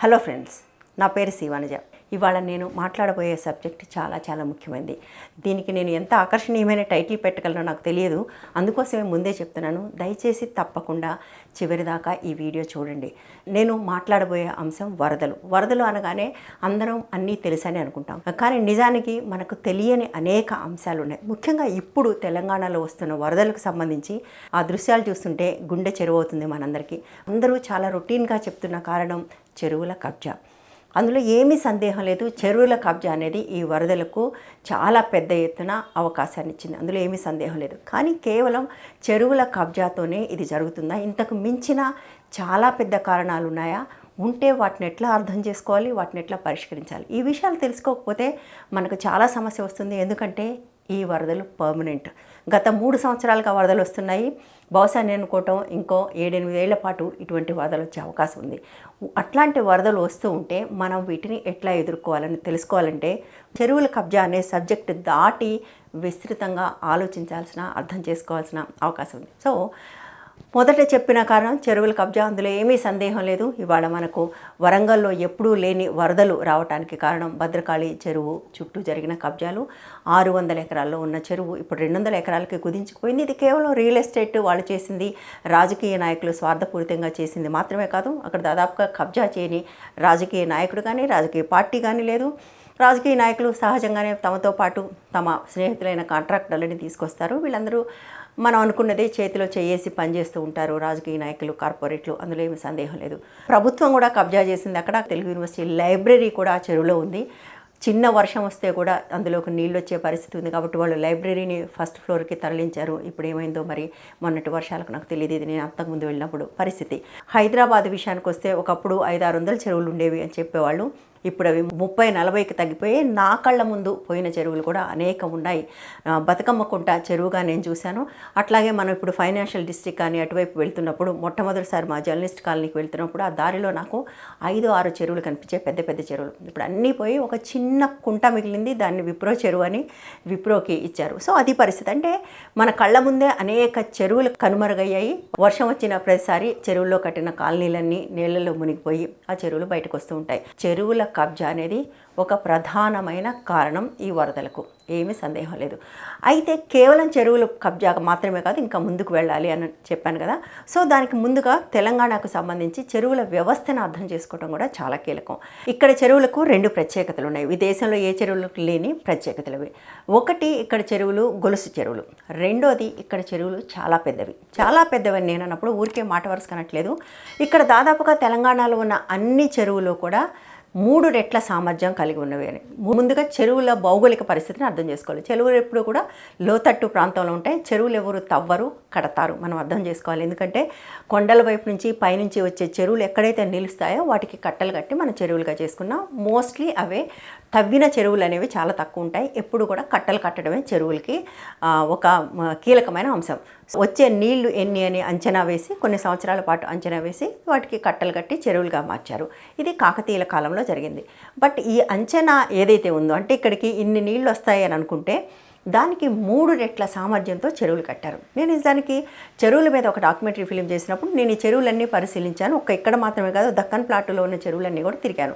Hello friends. నా పేరు శివానజ. ఇవాళ నేను మాట్లాడబోయే సబ్జెక్ట్ చాలా చాలా ముఖ్యమైనది దీనికి నేను ఎంత ఆకర్షణీయమైన టైటిల్ పెట్టగలనో నాకు తెలియదు. అందుకోసమే ముందే చెప్తున్నాను దయచేసి తప్పకుండా చివరి దాకా ఈ వీడియో చూడండి. నేను మాట్లాడబోయే అంశం వరదలు. వరదలు అనగానే అందరం అన్నీ తెలుసని అనుకుంటాం. కానీ నిజానికి మనకు తెలియని అనేక అంశాలు ఉన్నాయి ముఖ్యంగా ఇప్పుడు తెలంగాణలో వస్తున్న వరదలకు సంబంధించి ఆ దృశ్యాలు చూస్తుంటే గుండె చెరువు అవుతుంది మనందరికీ. అందరూ చాలా రొటీన్గా చెప్తున్న కారణం చెరువుల కబ్జా. అందులో ఏమీ సందేహం లేదు. చెరువుల కబ్జా అనేది ఈ వరదలకు చాలా పెద్ద ఎత్తున అవకాశాన్ని ఇచ్చింది. అందులో ఏమీ సందేహం లేదు. కానీ కేవలం చెరువుల కబ్జాతోనే ఇది జరుగుతుందా? ఇంతకు మించిన చాలా పెద్ద కారణాలు ఉన్నాయా? ఉంటే వాటిని ఎట్లా అర్థం చేసుకోవాలి? వాటిని ఎట్లా పరిష్కరించాలి? ఈ విషయాలు తెలుసుకోకపోతే మనకు చాలా సమస్య వస్తుంది. ఎందుకంటే ఈ వరదలు పర్మనెంట్. గత మూడు సంవత్సరాలుగా వరదలు వస్తున్నాయి. బహుశా నేను అనుకోవటం ఇంకో ఏడెనిమిదేళ్ళ పాటు ఇటువంటి వరదలు వచ్చే అవకాశం ఉంది. అట్లాంటి వరదలు వస్తూ ఉంటే మనం వీటిని ఎట్లా ఎదుర్కోవాలని తెలుసుకోవాలంటే చెరువుల కబ్జా అనే సబ్జెక్ట్ దాటి విస్తృతంగా ఆలోచించాల్సిన అర్థం చేసుకోవాల్సిన అవకాశం ఉంది. సో మొదట చెప్పిన కారణం చెరువుల కబ్జా అందులో ఏమీ సందేహం లేదు. ఇవాళ మనకు వరంగల్లో ఎప్పుడూ లేని వరదలు రావడానికి కారణం భద్రకాళి చెరువు చుట్టూ జరిగిన కబ్జాలు. ఆరు వందల ఎకరాల్లో ఉన్న చెరువు ఇప్పుడు రెండు వందల ఎకరాలకి కుదించుకుపోయింది. ఇది కేవలం రియల్ ఎస్టేట్ వాళ్ళు చేసింది రాజకీయ నాయకులు స్వార్థపూరితంగా చేసింది మాత్రమే కాదు. అక్కడ దాదాపుగా కబ్జా చేయని రాజకీయ నాయకుడు కానీ రాజకీయ పార్టీ కానీ లేదు. రాజకీయ నాయకులు సహజంగానే తమతో పాటు తమ స్నేహితులైన కాంట్రాక్టర్లని తీసుకొస్తారు. వీళ్ళందరూ మనం అనుకున్నదే చేతిలో చేసి పనిచేస్తూ ఉంటారు. రాజకీయ నాయకులు కార్పొరేట్లు అందులో ఏమి సందేహం లేదు. ప్రభుత్వం కూడా కబ్జా చేసింది అక్కడ. తెలుగు యూనివర్సిటీ లైబ్రరీ కూడా ఆ చెరువులో ఉంది. చిన్న వర్షం వస్తే కూడా అందులోకి నీళ్ళు వచ్చే పరిస్థితి ఉంది కాబట్టి వాళ్ళు లైబ్రరీని ఫస్ట్ ఫ్లోర్కి తరలించారు. ఇప్పుడు ఏమైందో మరి మొన్నటి వర్షాలకు నాకు తెలియదు. ఇది నేను అంతకుముందు వెళ్ళినప్పుడు పరిస్థితి. హైదరాబాద్ విషయానికి వస్తే ఒకప్పుడు ఐదు ఆరు వందల చెరువులు ఉండేవి అని చెప్పేవాళ్ళు. ఇప్పుడు అవి ముప్పై నలభైకి తగ్గిపోయి నా కళ్ళ ముందు పోయిన చెరువులు కూడా అనేకం ఉన్నాయి. బతుకమ్మ కుంట చెరువుగా నేను చూశాను. అట్లాగే మనం ఇప్పుడు ఫైనాన్షియల్ డిస్ట్రిక్ట్ కానీ అటువైపు వెళ్తున్నప్పుడు మొట్టమొదటిసారి మా జర్నలిస్ట్ కాలనీకి వెళ్తున్నప్పుడు ఆ దారిలో నాకు ఐదు ఆరు చెరువులు కనిపించే పెద్ద పెద్ద చెరువులు. ఇప్పుడు అన్నీ పోయి ఒక చిన్న కుంట మిగిలింది. దాన్ని విప్రో చెరువు అని విప్రోకి ఇచ్చారు. సో అది పరిస్థితి. అంటే మన కళ్ళ ముందే అనేక చెరువులు కనుమరుగయ్యాయి. వర్షం వచ్చిన ప్రతిసారి చెరువుల్లో కట్టిన కాలనీలన్నీ నీళ్ళలో మునిగిపోయి ఆ చెరువులు బయటకు వస్తూ ఉంటాయి. చెరువుల కబ్జా అనేది ఒక ప్రధానమైన కారణం ఈ వరదలకు. ఏమీ సందేహం లేదు. అయితే కేవలం చెరువుల కబ్జా మాత్రమే కాదు ఇంకా ముందుకు వెళ్ళాలి అని చెప్పాను కదా. సో దానికి ముందుగా తెలంగాణకు సంబంధించి చెరువుల వ్యవస్థను అర్థం చేసుకోవడం కూడా చాలా కీలకం. ఇక్కడ చెరువులకు రెండు ప్రత్యేకతలు ఉన్నాయి. విదేశంలో దేశంలో ఏ చెరువులకు లేని ప్రత్యేకతలు అవి. ఒకటి ఇక్కడ చెరువులు గొలుసు చెరువులు. రెండోది ఇక్కడ చెరువులు చాలా పెద్దవి. చాలా పెద్దవి నేను అన్నప్పుడు ఊరికే మాట వరుస కనట్లేదు ఇక్కడ దాదాపుగా తెలంగాణలో ఉన్న అన్ని చెరువులు కూడా మూడు రెట్ల సామర్థ్యం కలిగి ఉన్నవి అని. ముందుగా చెరువుల భౌగోళిక పరిస్థితిని అర్థం చేసుకోవాలి. చెరువులు ఎప్పుడు కూడా లోతట్టు ప్రాంతంలో ఉంటాయి. చెరువులు ఎవరు తవ్వరు కడతారు. మనం అర్థం చేసుకోవాలి. ఎందుకంటే కొండల వైపు నుంచి పైనుంచి వచ్చే చెరువులు ఎక్కడైతే నిలుస్తాయో వాటికి కట్టలు కట్టి మనం చెరువులుగా చేసుకున్నాం. మోస్ట్లీ అవే తవ్విన చెరువులు అనేవి చాలా తక్కువ ఉంటాయి ఎప్పుడు కూడా కట్టలు కట్టడమే చెరువులకి ఒక కీలకమైన అంశం. వచ్చే నీళ్ళు ఎన్ని అని అంచనా వేసి కొన్ని సంవత్సరాల పాటు అంచనా వేసి వాటికి కట్టలు కట్టి చెరువులుగా మార్చారు. ఇది కాకతీయుల కాలంలో జరిగింది. బట్ ఈ అంచనా ఏదైతే ఉందో అంటే ఇక్కడికి ఇన్ని నీళ్ళు వస్తాయి అని అనుకుంటే దానికి మూడు రెట్ల సామర్థ్యంతో చెరువులు కట్టారు. నేను దానికి చెరువుల మీద ఒక డాక్యుమెంటరీ ఫిలిం చేసినప్పుడు నేను ఈ చెరువులన్నీ పరిశీలించాను. ఒక ఇక్కడ మాత్రమే కాదు దక్కన్ ప్లాటులో ఉన్న చెరువులన్నీ కూడా తిరిగాను.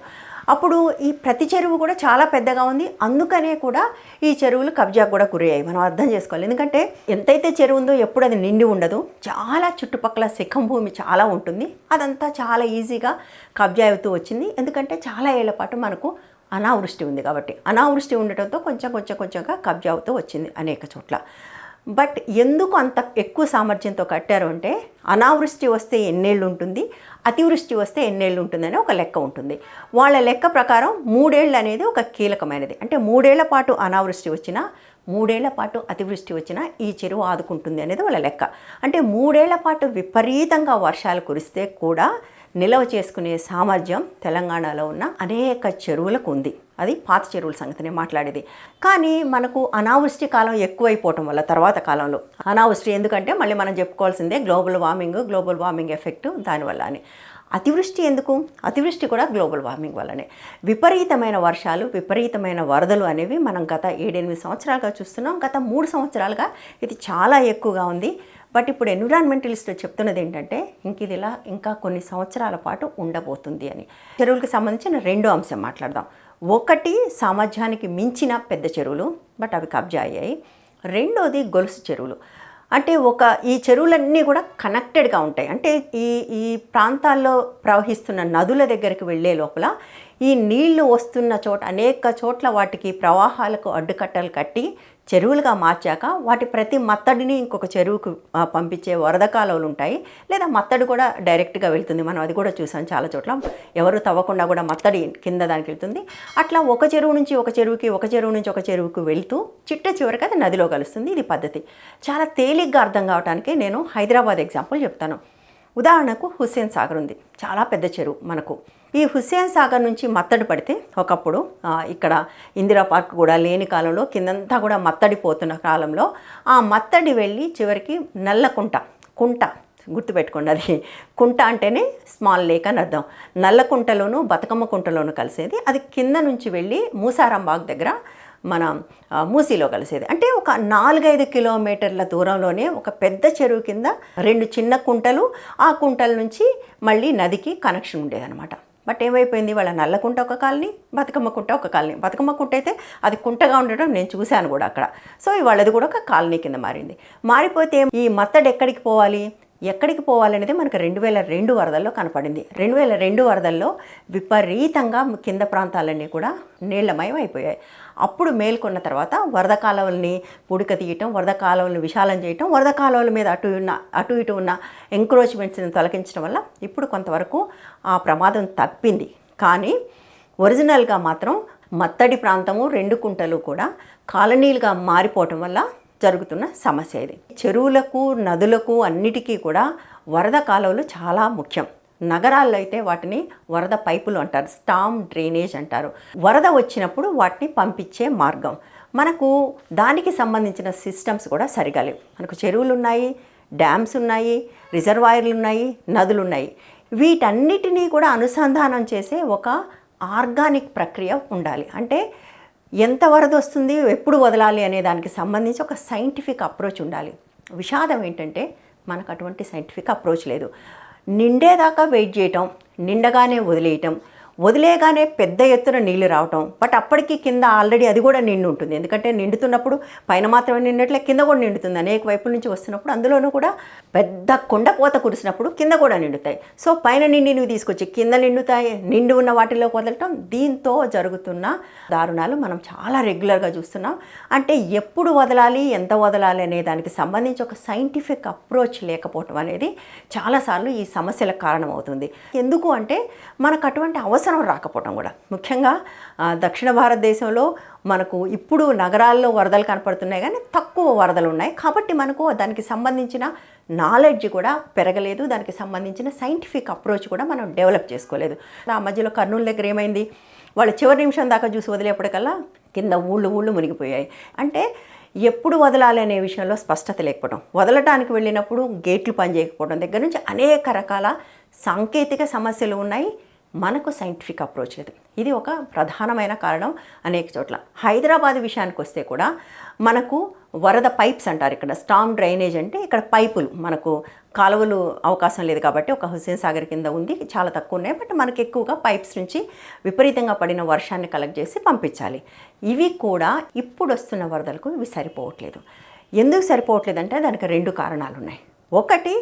అప్పుడు ఈ ప్రతి చెరువు కూడా చాలా పెద్దగా ఉంది. అందుకనే కూడా ఈ చెరువులు కబ్జా కూడా గురయ్యాయి మనం అర్థం చేసుకోవాలి. ఎందుకంటే ఎంతైతే చెరువు ఉందో ఎప్పుడు అది నిండి ఉండదు. చాలా చుట్టుపక్కల శిఖం భూమి చాలా ఉంటుంది. అదంతా చాలా ఈజీగా కబ్జా అవుతూ వచ్చింది. ఎందుకంటే చాలా ఏళ్ళ పాటు మనకు అనావృష్టి ఉంది కాబట్టి. అనావృష్టి ఉండటంతో కొంచెం కొంచెం కొంచెంగా కబ్జా అవుతూ వచ్చింది అనేక చోట్ల. బట్ ఎందుకు అంత ఎక్కువ సామర్థ్యంతో కట్టారు అంటే అనావృష్టి వస్తే ఎన్నేళ్ళు ఉంటుంది అతివృష్టి వస్తే ఎన్నేళ్ళు ఉంటుందని ఒక లెక్క ఉంటుంది. వాళ్ళ లెక్క ప్రకారం మూడేళ్ళు అనేది ఒక కీలకమైనది. అంటే మూడేళ్ళ పాటు అనావృష్టి వచ్చినా మూడేళ్ళ పాటు అతివృష్టి వచ్చినా ఈ చెరువు ఆదుకుంటుంది అనేది వాళ్ళ లెక్క. అంటే మూడేళ్ళ పాటు విపరీతంగా వర్షాలు కురిస్తే కూడా నిల్వ చేసుకునే సామర్థ్యం తెలంగాణలో ఉన్న అనేక చెరువులకు ఉంది. అది పాత చెరువుల సంగతి నేను మాట్లాడేది. కానీ మనకు అనావృష్టి కాలం ఎక్కువైపోవటం వల్ల తర్వాత కాలంలో. అనావృష్టి ఎందుకంటే మళ్ళీ మనం చెప్పుకోవాల్సిందే global warming global warming effect దానివల్ల అని అతివృష్టి ఎందుకు? అతివృష్టి కూడా గ్లోబల్ వార్మింగ్ వల్లనే. విపరీతమైన వర్షాలు విపరీతమైన వరదలు అనేవి మనం గత ఏడెనిమిది సంవత్సరాలుగా చూస్తున్నాం. గత మూడు సంవత్సరాలుగా ఇది చాలా ఎక్కువగా ఉంది. బట్ ఇప్పుడు ఎన్విరాన్మెంటలిస్ట్ చెప్తున్నది ఏంటంటే ఇంక ఇది ఇలా ఇంకా కొన్ని సంవత్సరాల పాటు ఉండబోతుంది అని. చెరువులకు సంబంధించిన రెండో అంశం మాట్లాడదాం. ఒకటి సామర్థ్యానికి మించిన పెద్ద చెరువులు బట్ అవి కబ్జా అయ్యాయి. రెండోది గొలుసు చెరువులు. అంటే ఒక ఈ చెరువులన్నీ కూడా కనెక్టెడ్గా ఉంటాయి. అంటే ఈ ఈ ప్రాంతాల్లో ప్రవహిస్తున్న నదుల దగ్గరికి వెళ్ళే లోపల ఈ నీళ్ళు వస్తున్న చోట అనేక చోట్ల వాటికి ప్రవాహాలకు అడ్డుకట్టలు కట్టి చెరువులుగా మార్చాక వాటి ప్రతి మత్తడిని ఇంకొక చెరువుకు పంపించే వరద కాలువలు ఉంటాయి. లేదా మత్తడి కూడా డైరెక్ట్గా వెళ్తుంది. మనం అది కూడా చూసాం చాలా చోట్ల. ఎవరు తవ్వకుండా కూడా మత్తడి కింద దానికి వెళ్తుంది. అట్లా ఒక చెరువు నుంచి ఒక చెరువుకి ఒక చెరువు నుంచి ఒక చెరువుకు వెళ్తూ చిట్ట చివరికి అది నదిలో కలుస్తుంది. ఇది పద్ధతి. చాలా తేలిగ్గా అర్థం కావడానికి నేను హైదరాబాద్ ఎగ్జాంపుల్ చెప్తాను. ఉదాహరణకు హుస్సేన్ సాగర్ ఉంది. చాలా పెద్ద చెరువు మనకు. ఈ హుస్సేన్ సాగర్ నుంచి మత్తడి పడితే ఒకప్పుడు ఇక్కడ ఇందిరా పార్క్ కూడా లేని కాలంలో కిందంతా కూడా మత్తడి పోతున్న కాలంలో ఆ మత్తడి వెళ్ళి చివరికి నల్లకుంట కుంట గుర్తుపెట్టుకోండి అది. కుంట అంటేనే స్మాల్ లేక్ అని అర్థం. నల్లకుంటలోను బతుకమ్మ కుంటలోను కలిసేది. అది కింద నుంచి వెళ్ళి మూసారాంబాగ్ దగ్గర మన మూసీలో కలిసేది. అంటే ఒక నాలుగైదు కిలోమీటర్ల దూరంలోనే ఒక పెద్ద చెరువు కింద రెండు చిన్న కుంటలు ఆ కుంటల నుంచి మళ్ళీ నదికి కనెక్షన్ ఉండేదన్నమాట. బట్ ఏమైపోయింది? వాళ్ళ నల్ల కుంట ఒక కాలనీ బతుకమ్మ కుంట ఒక కాలనీ. బతుకమ్మ కుంట అయితే అది కుంటగా ఉండడం నేను చూశాను కూడా అక్కడ. సో వాళ్ళది కూడా ఒక కాలనీ కింద మారింది. మారిపోతే ఈ మత్తడి ఎక్కడికి పోవాలి? ఎక్కడికి పోవాలనేది మనకు రెండు వేల రెండు వరదల్లో కనపడింది. రెండు వేల రెండు వరదల్లో విపరీతంగా కింద ప్రాంతాలన్నీ కూడా నీళ్ళమయం అయిపోయాయి. అప్పుడు మేల్కొన్న తర్వాత వరద కాలువల్ని పుడక తీయటం వరద కాలువల్ని విశాలం చేయటం వరద కాలువల మీద అటు ఉన్న అటు ఇటు ఉన్న ఎంక్రోచ్మెంట్స్ని తొలగించడం వల్ల ఇప్పుడు కొంతవరకు ఆ ప్రమాదం తప్పింది. కానీ ఒరిజినల్గా మాత్రం మత్తడి ప్రాంతము రెండు కుంటలు కూడా కాలనీలుగా మారిపోవటం వల్ల జరుగుతున్న సమస్య ఇది. చెరువులకు నదులకు అన్నిటికీ కూడా వరద కాలువలు చాలా ముఖ్యం. నగరాల్లో అయితే వాటిని వరద పైపులు అంటారు స్టామ్ డ్రైనేజ్ అంటారు. వరద వచ్చినప్పుడు వాటిని పంపించే మార్గం. మనకు దానికి సంబంధించిన సిస్టమ్స్ కూడా సరిగా లేవు. మనకు చెరువులు ఉన్నాయి డ్యామ్స్ ఉన్నాయి రిజర్వాయర్లు ఉన్నాయి నదులు ఉన్నాయి వీటన్నిటినీ కూడా అనుసంధానం చేసే ఒక ఆర్గానిక్ ప్రక్రియ ఉండాలి. అంటే ఎంత వరద వస్తుంది ఎప్పుడు వదలాలి అనే దానికి సంబంధించి ఒక సైంటిఫిక్ అప్రోచ్ ఉండాలి. విషాదం ఏంటంటే మనకు అటువంటి సైంటిఫిక్ అప్రోచ్ లేదు. నిండేదాకా వెయిట్ చేయటం నిండగానే వదిలేయటం వదిలేగానే పెద్ద ఎత్తున నీళ్ళు రావటం. బట్ అప్పటికి కింద ఆల్రెడీ అది కూడా నిండి ఉంటుంది. ఎందుకంటే నిండుతున్నప్పుడు పైన మాత్రమే నిండట్లే కింద కూడా నిండుతుంది. అనేక వైపుల నుంచి వస్తున్నప్పుడు అందులోనూ కూడా పెద్ద కొండపోత కురిసినప్పుడు కింద కూడా నిండుతాయి. సో పైన నిండినవి తీసుకొచ్చి కింద నిండుతాయి నిండి ఉన్న వాటిలో వదలటం దీంతో జరుగుతున్న దారుణాలు మనం చాలా రెగ్యులర్గా చూస్తున్నాం. అంటే ఎప్పుడు వదలాలి ఎంత వదలాలి అనే దానికి సంబంధించి ఒక సైంటిఫిక్ అప్రోచ్ లేకపోవటం అనేది చాలాసార్లు ఈ సమస్యలకు కారణమవుతుంది. ఎందుకు అంటే మనకు అటువంటి అవసరం రాకపోవడం కూడా. ముఖ్యంగా దక్షిణ భారతదేశంలో మనకు ఇప్పుడు నగరాల్లో వరదలు కనపడుతున్నాయి కానీ తక్కువ వరదలు ఉన్నాయి. కాబట్టి మనకు దానికి సంబంధించిన నాలెడ్జ్ కూడా పెరగలేదు. దానికి సంబంధించిన సైంటిఫిక్ అప్రోచ్ కూడా మనం డెవలప్ చేసుకోలేదు. ఆ మధ్యలో కర్నూలు దగ్గర ఏమైంది? వాళ్ళు చివరి నిమిషం దాకా చూసి వదిలేపటికల్లా కింద ఊళ్ళు ఊళ్ళు మునిగిపోయాయి. అంటే ఎప్పుడు వదలాలి అనే విషయంలో స్పష్టత లేకపోవడం వదలటానికి వెళ్ళినప్పుడు గేట్లు పనిచేయకపోవడం. దగ్గర నుంచి అనేక రకాల సాంకేతిక సమస్యలు ఉన్నాయి. మనకు సైంటిఫిక్ అప్రోచ్ లేదు. ఇది ఒక ప్రధానమైన కారణం అనేక చోట్ల. హైదరాబాద్ విషయానికి వస్తే కూడా మనకు వరద పైప్స్ అంటారు ఇక్కడ. స్టామ్ డ్రైనేజ్ అంటే ఇక్కడ పైపులు. మనకు కాలువలు అవకాశం లేదు కాబట్టి ఒక హుస్సేన్ సాగర్ కింద ఉంది. చాలా తక్కువ ఉన్నాయి. బట్ మనకి ఎక్కువగా పైప్స్ నుంచి విపరీతంగా పడిన వర్షాన్ని కలెక్ట్ చేసి పంపించాలి. ఇవి కూడా ఇప్పుడు వస్తున్న వరదలకు ఇవి సరిపోవట్లేదు. ఎందుకు సరిపోవట్లేదు అంటే దానికి రెండు కారణాలు ఉన్నాయి. ఒకటి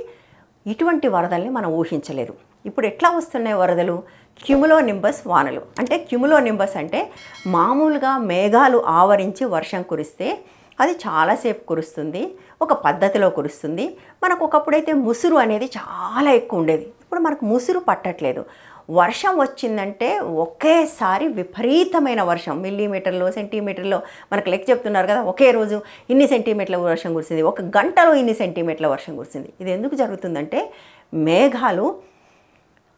ఇటువంటి వరదల్ని మనం ఊహించలేదు. ఇప్పుడు ఎట్లా వస్తున్నాయి వరదలు? క్యుములో నింబస్ వానలు. అంటే క్యుములో నింబస్ అంటే మామూలుగా మేఘాలు ఆవరించి వర్షం కురిస్తే అది చాలాసేపు కురుస్తుంది ఒక పద్ధతిలో కురుస్తుంది. మనకు ఒకప్పుడైతే ముసురు అనేది చాలా ఎక్కువ ఉండేది. ఇప్పుడు మనకు ముసురు పట్టట్లేదు. వర్షం వచ్చిందంటే ఒకేసారి విపరీతమైన వర్షం. మిల్లీమీటర్లో సెంటీమీటర్లో మనకు లెక్క చెప్తున్నారు కదా ఒకే రోజు ఇన్ని సెంటీమీటర్ల వర్షం కురిసింది. ఒక గంటలో ఇన్ని సెంటీమీటర్ల వర్షం కురిసింది. ఇది ఎందుకు జరుగుతుందంటే మేఘాలు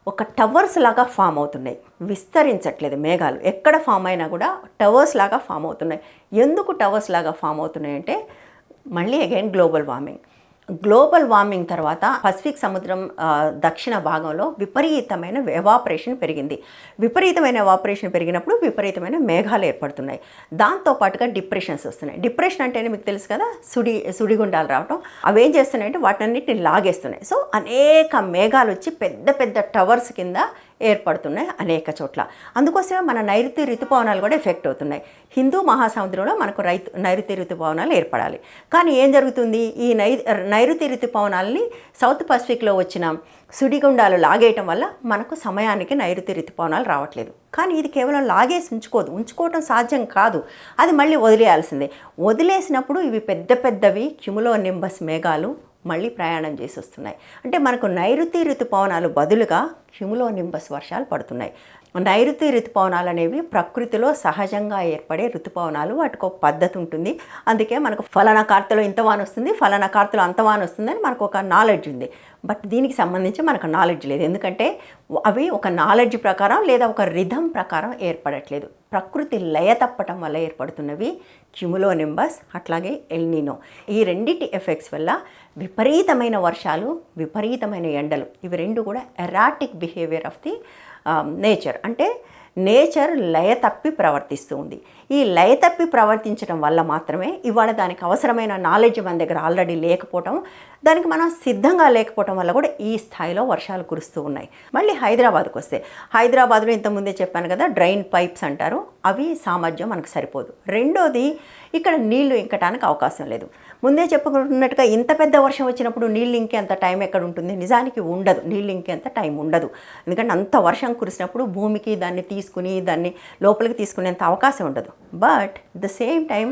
ఒక టవర్స్ లాగా ఫామ్ అవుతున్నాయి. విస్తరించట్లేదు మేఘాలు. ఎక్కడ ఫామ్ అయినా కూడా టవర్స్ లాగా ఫామ్ అవుతున్నాయి. ఎందుకు టవర్స్ లాగా ఫామ్ అవుతున్నాయి అంటే మళ్ళీ again global warming. Global warming తర్వాత పసిఫిక్ సముద్రం దక్షిణ భాగంలో విపరీతమైన ఎవాపరేషన్ పెరిగింది. విపరీతమైన ఎవాపరేషన్ పెరిగినప్పుడు విపరీతమైన మేఘాలు ఏర్పడుతున్నాయి. దాంతో పాటుగా డిప్రెషన్స్ వస్తున్నాయి. డిప్రెషన్ అంటేనే మీకు తెలుసు కదా సుడి సుడిగుండాలు రావటం. అవి ఏం చేస్తున్నాయంటే వాటన్నిటిని లాగేస్తున్నాయి. సో అనేక మేఘాలు వచ్చి పెద్ద పెద్ద టవర్స్ కింద ఏర్పడుతున్నాయి అనేక చోట్ల. అందుకోసమే మన నైరుతి ఋతుపవనాలు కూడా ఎఫెక్ట్ అవుతున్నాయి. హిందూ మహాసముద్రంలో మనకు రైతు నైరుతి ఋతుపవనాలు ఏర్పడాలి. కానీ ఏం జరుగుతుంది? ఈ నై నైరుతి ఋతుపవనాలని సౌత్ పసిఫిక్లో వచ్చిన సుడిగుండాలు లాగేయటం వల్ల మనకు సమయానికి నైరుతి ఋతుపవనాలు రావట్లేదు. కానీ ఇది కేవలం లాగేసి ఉంచుకోదు. ఉంచుకోవటం సాధ్యం కాదు. అది మళ్ళీ వదిలేయాల్సిందే. వదిలేసినప్పుడు ఇవి పెద్ద పెద్దవి క్యుములో నింబస్ మేఘాలు మళ్ళీ ప్రయాణం చేసి వస్తున్నాయి అంటే మనకు నైరుతి ఋతుపవనాలు బదులుగా క్యుములో నింబస్ వర్షాలు పడుతున్నాయి. నైరుతి ఋతుపవనాలు అనేవి ప్రకృతిలో సహజంగా ఏర్పడే ఋతుపవనాలు. వాటికి ఒక పద్ధతి ఉంటుంది. అందుకే మనకు ఫలానా కార్తలో ఇంత వాన వస్తుంది ఫలానా కార్తలో అంత వాన వస్తుంది అని మనకు ఒక నాలెడ్జ్ ఉంది. బట్ దీనికి సంబంధించి మనకు నాలెడ్జ్ లేదు. ఎందుకంటే అవి ఒక నాలెడ్జ్ ప్రకారం లేదా ఒక రిధం ప్రకారం ఏర్పడట్లేదు. ప్రకృతి లయ తప్పటం వల్ల ఏర్పడుతున్నవి క్యుములో నింబస్ అట్లాగే ఎల్నినో ఈ రెండింటి ఎఫెక్ట్స్ వల్ల విపరీతమైన వర్షాలు విపరీతమైన ఎండలు ఇవి రెండు కూడా erratic behaviour of the nature. అంటే నేచర్ లయ తప్పి ప్రవర్తిస్తుంది. ఈ లయ తప్పి ప్రవర్తించడం వల్ల మాత్రమే ఇవాళ దానికి అవసరమైన నాలెడ్జ్ మన దగ్గర ఆల్రెడీ లేకపోవటం దానికి మనం సిద్ధంగా లేకపోవటం వల్ల కూడా ఈ స్థాయిలో వర్షాలు కురుస్తూ ఉన్నాయి. మళ్ళీ హైదరాబాద్కి వస్తే హైదరాబాద్లో ఇంతకుముందే చెప్పాను కదా డ్రైన్ పైప్స్ అంటారు అవి సామర్థ్యం మనకు సరిపోదు. రెండోది ఇక్కడ నీళ్ళు ఇంకటానికి అవకాశం లేదు. ముందే చెప్పుకున్నట్టుగా ఇంత పెద్ద వర్షం వచ్చినప్పుడు నీళ్ళు ఇంకేంత టైం ఎక్కడ ఉంటుంది? నిజానికి ఉండదు. నీళ్ళు ఇంకేంత టైం ఉండదు. ఎందుకంటే అంత వర్షం కురిసినప్పుడు భూమికి దాన్ని తీసుకుని దాన్ని లోపలికి తీసుకునేంత అవకాశం ఉండదు. బట్ ద సేమ్ టైం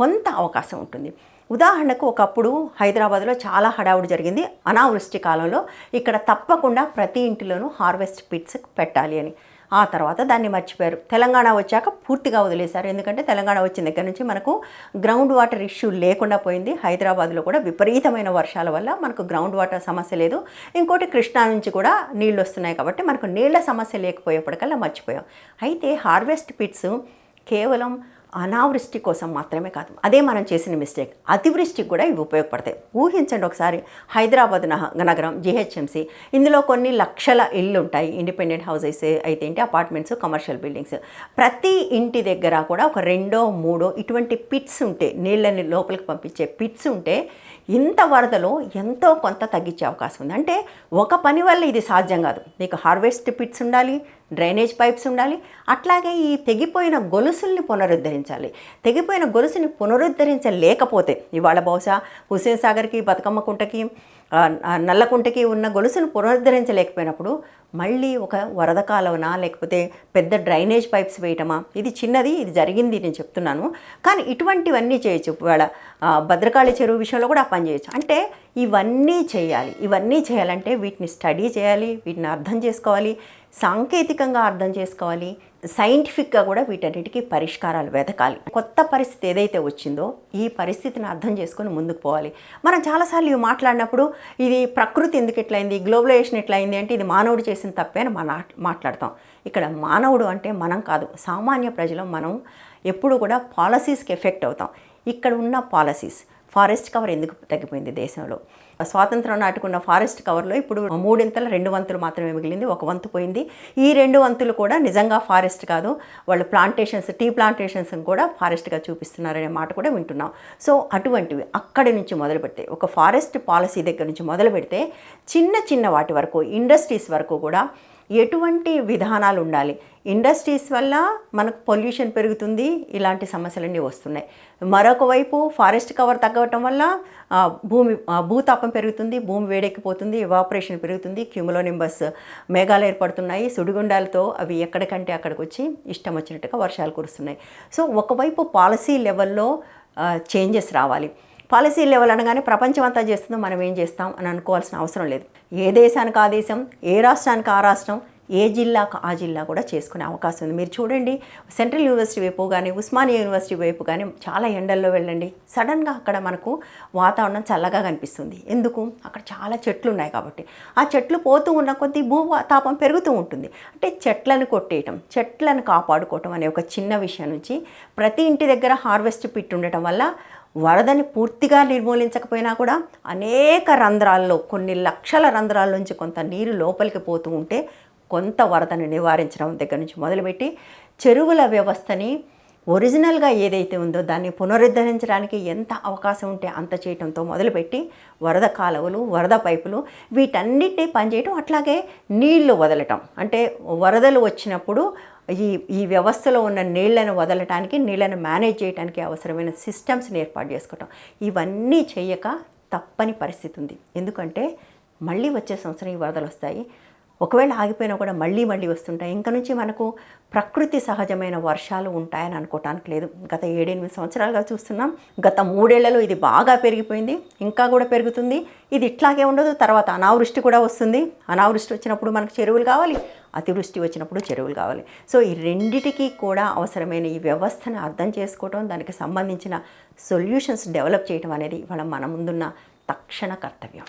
కొంత అవకాశం ఉంటుంది. ఉదాహరణకు ఒకప్పుడు హైదరాబాద్లో చాలా హడావుడి జరిగింది. అనావృష్టి కాలంలో ఇక్కడ తప్పకుండా ప్రతి ఇంటిలోనూ హార్వెస్ట్ పిట్స్ పెట్టాలి అని. ఆ తర్వాత దాన్ని మర్చిపోయారు. తెలంగాణ వచ్చాక పూర్తిగా వదిలేశారు. ఎందుకంటే తెలంగాణ వచ్చిన దగ్గర నుంచి మనకు గ్రౌండ్ వాటర్ ఇష్యూ లేకుండా పోయింది. హైదరాబాద్లో కూడా విపరీతమైన వర్షాల వల్ల మనకు గ్రౌండ్ వాటర్ సమస్య లేదు. ఇంకోటి కృష్ణా నుంచి కూడా నీళ్ళు వస్తున్నాయి కాబట్టి మనకు నీళ్ళ సమస్య లేకపోయేప్పటికల్లా మర్చిపోయాం. అయితే హార్వెస్ట్ పిట్స్ కేవలం అనావృష్టి కోసం మాత్రమే కాదు అదే మనం చేసిన మిస్టేక్. అతివృష్టికి కూడా ఇవి ఉపయోగపడతాయి. ఊహించండి ఒకసారి హైదరాబాద్ నగరం జిహెచ్ఎంసి ఇందులో కొన్ని లక్షల ఇళ్ళు ఉంటాయి ఇండిపెండెంట్ హౌసెస్ అయితే ఏంటి అపార్ట్మెంట్స్ కమర్షియల్ బిల్డింగ్స్. ప్రతి ఇంటి దగ్గర కూడా ఒక రెండో మూడో ఇటువంటి పిట్స్ ఉంటే నీళ్ళని లోపలికి పంపించే పిట్స్ ఉంటే ఇంత వరదలో ఎంతో కొంత తగ్గించే అవకాశం ఉంది. అంటే ఒక పని వల్ల ఇది సాధ్యం కాదు. మీకు హార్వెస్ట్ పిట్స్ ఉండాలి డ్రైనేజ్ పైప్స్ ఉండాలి అట్లాగే ఈ తెగిపోయిన గొలుసుల్ని పునరుద్ధరించాలి. తెగిపోయిన గొలుసుని పునరుద్ధరించలేకపోతే ఇవాళ బహుశా హుస్సేన్ సాగర్కి బతుకమ్మ కుంటకి నల్లకుంటకి ఉన్న గొలుసును పునరుద్ధరించలేకపోయినప్పుడు మళ్ళీ ఒక వరద కాలవనా లేకపోతే పెద్ద డ్రైనేజ్ పైప్స్ వేయటమా? ఇది చిన్నది ఇది జరిగింది నేను చెప్తున్నాను. కానీ ఇటువంటివన్నీ చేయొచ్చు. ఇవాళ భద్రకాళి చెరువు విషయంలో కూడా పని చేయొచ్చు. అంటే ఇవన్నీ చేయాలి. ఇవన్నీ చేయాలంటే వీటిని స్టడీ చేయాలి వీటిని అర్థం చేసుకోవాలి. సాంకేతికంగా అర్థం చేసుకోవాలి. సైంటిఫిక్గా కూడా వీటన్నిటికీ పరిష్కారాలు వెతకాలి. కొత్త పరిస్థితి ఏదైతే వచ్చిందో ఈ పరిస్థితిని అర్థం చేసుకొని ముందుకు పోవాలి. మనం చాలాసార్లు ఇవి మాట్లాడినప్పుడు ఇది ప్రకృతి ఎందుకు ఇట్లయింది? గ్లోబలైజేషన్ ఇట్లయింది అంటే ఇది మానవుడు చేసిన తప్పే అని మన మాట్లాడతాం. ఇక్కడ మానవుడు అంటే మనం కాదు. సామాన్య ప్రజలు మనం ఎప్పుడు కూడా పాలసీస్కి ఎఫెక్ట్ అవుతాం. ఇక్కడ ఉన్న పాలసీస్ ఫారెస్ట్ కవర్ ఎందుకు తగ్గిపోయింది దేశంలో? స్వాతంత్రం నాటుకున్న ఫారెస్ట్ కవర్లో ఇప్పుడు మూడింతల రెండు వంతులు మాత్రమే మిగిలింది ఒక వంతు పోయింది. ఈ రెండు వంతులు కూడా నిజంగా ఫారెస్ట్ కాదు వాళ్ళు ప్లాంటేషన్స్ టీ ప్లాంటేషన్స్ కూడా ఫారెస్ట్గా చూపిస్తున్నారనే మాట కూడా వింటున్నాం. సో అటువంటివి అక్కడి నుంచి మొదలు పెడితే ఒక ఫారెస్ట్ పాలసీ దగ్గర నుంచి మొదలు పెడితే చిన్న చిన్న వాటి వరకు ఇండస్ట్రీస్ వరకు కూడా ఎటువంటి విధానాలు ఉండాలి? ఇండస్ట్రీస్ వల్ల మనకు పొల్యూషన్ పెరుగుతుంది ఇలాంటి సమస్యలన్నీ వస్తున్నాయి. మరొక వైపు ఫారెస్ట్ కవర్ తగ్గటం వల్ల భూమి భూతాపం పెరుగుతుంది భూమి వేడెక్కిపోతుంది ఎవాపరేషన్ పెరుగుతుంది క్యూములోనింబస్ మేఘాలు ఏర్పడుతున్నాయి సుడిగుండాలతో అవి ఎక్కడికంటే అక్కడికి వచ్చి ఇష్టం వచ్చినట్టుగా వర్షాలు కురుస్తున్నాయి. సో ఒకవైపు పాలసీ లెవెల్లో చేంజెస్ రావాలి. పాలసీ లెవెల్ అనగానే ప్రపంచం అంతా చేస్తుందో మనం ఏం చేస్తాం అని అనుకోవాల్సిన అవసరం లేదు. ఏ దేశానికి ఆ దేశం ఏ రాష్ట్రానికి ఆ రాష్ట్రం ఏ జిల్లాకు ఆ జిల్లా కూడా చేసుకునే అవకాశం ఉంది. మీరు చూడండి సెంట్రల్ యూనివర్సిటీ వైపు కానీ ఉస్మానియా యూనివర్సిటీ వైపు కానీ చాలా ఎండల్లో వెళ్ళండి. సడన్గా అక్కడ మనకు వాతావరణం చల్లగా కనిపిస్తుంది. ఎందుకు? అక్కడ చాలా చెట్లు ఉన్నాయి కాబట్టి. ఆ చెట్లు పోతూ ఉన్న కొద్దీ భూ తాపం పెరుగుతూ ఉంటుంది. అంటే చెట్లను కొట్టేయటం చెట్లను కాపాడుకోవటం అనే ఒక చిన్న విషయం నుంచి ప్రతి ఇంటి దగ్గర హార్వెస్ట్ పిట్ ఉండటం వల్ల వరదని పూర్తిగా నిర్మూలించకపోయినా కూడా అనేక రంధ్రాల్లో కొన్ని లక్షల రంధ్రాల నుంచి కొంత నీరు లోపలికి పోతూ ఉంటే కొంత వరదను నివారించడం దగ్గర నుంచి మొదలుపెట్టి చెరువుల వ్యవస్థని ఒరిజినల్గా ఏదైతే ఉందో దాన్ని పునరుద్ధరించడానికి ఎంత అవకాశం ఉంటే అంత చేయటంతో మొదలుపెట్టి వరద కాలువలు వరద పైపులు వీటన్నిటిని పనిచేయటం అట్లాగే నీళ్ళు వదలటం. అంటే వరదలు వచ్చినప్పుడు ఈ ఈ వ్యవస్థలో ఉన్న నీళ్ళను వదలటానికి నీళ్ళను మేనేజ్ చేయడానికి అవసరమైన సిస్టమ్స్ని ఏర్పాటు చేసుకోవటం ఇవన్నీ చేయక తప్పని పరిస్థితి ఉంది. ఎందుకంటే మళ్ళీ వచ్చే సంవత్సరం ఈ వరదలు వస్తాయి. ఒకవేళ ఆగిపోయినా కూడా మళ్ళీ మళ్ళీ వస్తుంటాయి. ఇంకా నుంచి మనకు ప్రకృతి సహజమైన వర్షాలు ఉంటాయని అనుకోవటానికి లేదు. గత ఏడెనిమిది సంవత్సరాలుగా చూస్తున్నాం. గత మూడేళ్ళలో ఇది బాగా పెరిగిపోయింది. ఇంకా కూడా పెరుగుతుంది. ఇది ఇట్లాగే ఉండదు. తర్వాత అనావృష్టి కూడా వస్తుంది. అనావృష్టి వచ్చినప్పుడు మనకు చెరువులు కావాలి. అతివృష్టి వచ్చినప్పుడు చెరువులు కావాలి. సో ఈ రెండిటికి కూడా అవసరమైన ఈ వ్యవస్థను అర్థం చేసుకోవటం దానికి సంబంధించిన సొల్యూషన్స్ డెవలప్ చేయడం అనేది ఇవాళ మన ముందున్న తక్షణ కర్తవ్యం.